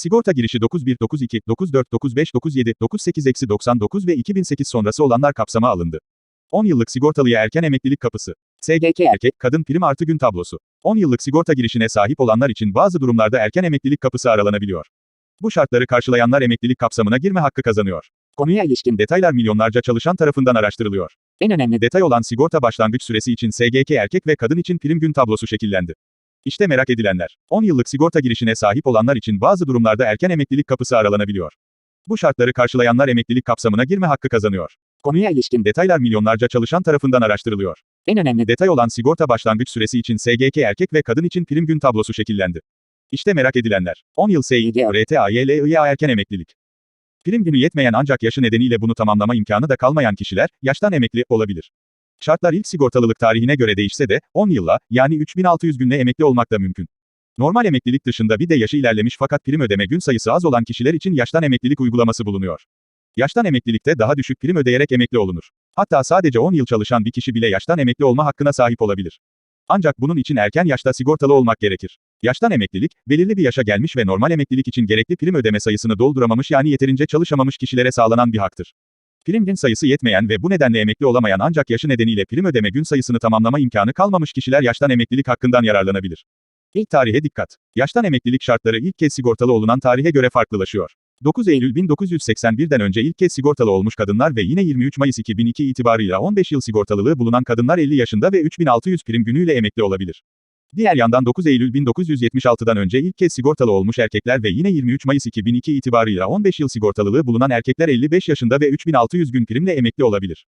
Sigorta girişi 9192, 94, 95, 97, 98 eksi 99 ve 2008 sonrası olanlar kapsama alındı. 10 yıllık sigortalıya erken emeklilik kapısı. SGK erkek, kadın prim artı gün tablosu. 10 yıllık sigorta girişine sahip olanlar için bazı durumlarda erken emeklilik kapısı aralanabiliyor. Bu şartları karşılayanlar emeklilik kapsamına girme hakkı kazanıyor. Konuya ilişkin detaylar milyonlarca çalışan tarafından araştırılıyor. En önemli detay olan sigorta başlangıç süresi için SGK erkek ve kadın için prim gün tablosu şekillendi. İşte merak edilenler. 10 yıllık sigorta girişine sahip olanlar için bazı durumlarda erken emeklilik kapısı aralanabiliyor. Bu şartları karşılayanlar emeklilik kapsamına girme hakkı kazanıyor. Konuya ilişkin detaylar milyonlarca çalışan tarafından araştırılıyor. En önemli detay olan sigorta başlangıç süresi için SGK erkek ve kadın için prim gün tablosu şekillendi. İşte merak edilenler. 10 yıl SİG, RTAYLIA erken emeklilik. Prim günü yetmeyen ancak yaşı nedeniyle bunu tamamlama imkanı da kalmayan kişiler, yaştan emekli olabilir. Şartlar ilk sigortalılık tarihine göre değişse de, 10 yılla, yani 3600 günle emekli olmak da mümkün. Normal emeklilik dışında bir de yaşı ilerlemiş fakat prim ödeme gün sayısı az olan kişiler için yaştan emeklilik uygulaması bulunuyor. Yaştan emeklilikte daha düşük prim ödeyerek emekli olunur. Hatta sadece 10 yıl çalışan bir kişi bile yaştan emekli olma hakkına sahip olabilir. Ancak bunun için erken yaşta sigortalı olmak gerekir. Yaştan emeklilik, belirli bir yaşa gelmiş ve normal emeklilik için gerekli prim ödeme sayısını dolduramamış yani yeterince çalışamamış kişilere sağlanan bir haktır. Prim gün sayısı yetmeyen ve bu nedenle emekli olamayan ancak yaşı nedeniyle prim ödeme gün sayısını tamamlama imkanı kalmamış kişiler yaştan emeklilik hakkından yararlanabilir. İlk tarihe dikkat. Yaştan emeklilik şartları ilk kez sigortalı olunan tarihe göre farklılaşıyor. 9 Eylül 1981'den önce ilk kez sigortalı olmuş kadınlar ve yine 23 Mayıs 2002 itibarıyla 15 yıl sigortalılığı bulunan kadınlar 50 yaşında ve 3600 prim günüyle emekli olabilir. Diğer yandan 9 Eylül 1976'dan önce ilk kez sigortalı olmuş erkekler ve yine 23 Mayıs 2002 itibarıyla 15 yıl sigortalılığı bulunan erkekler 55 yaşında ve 3600 gün primle emekli olabilir.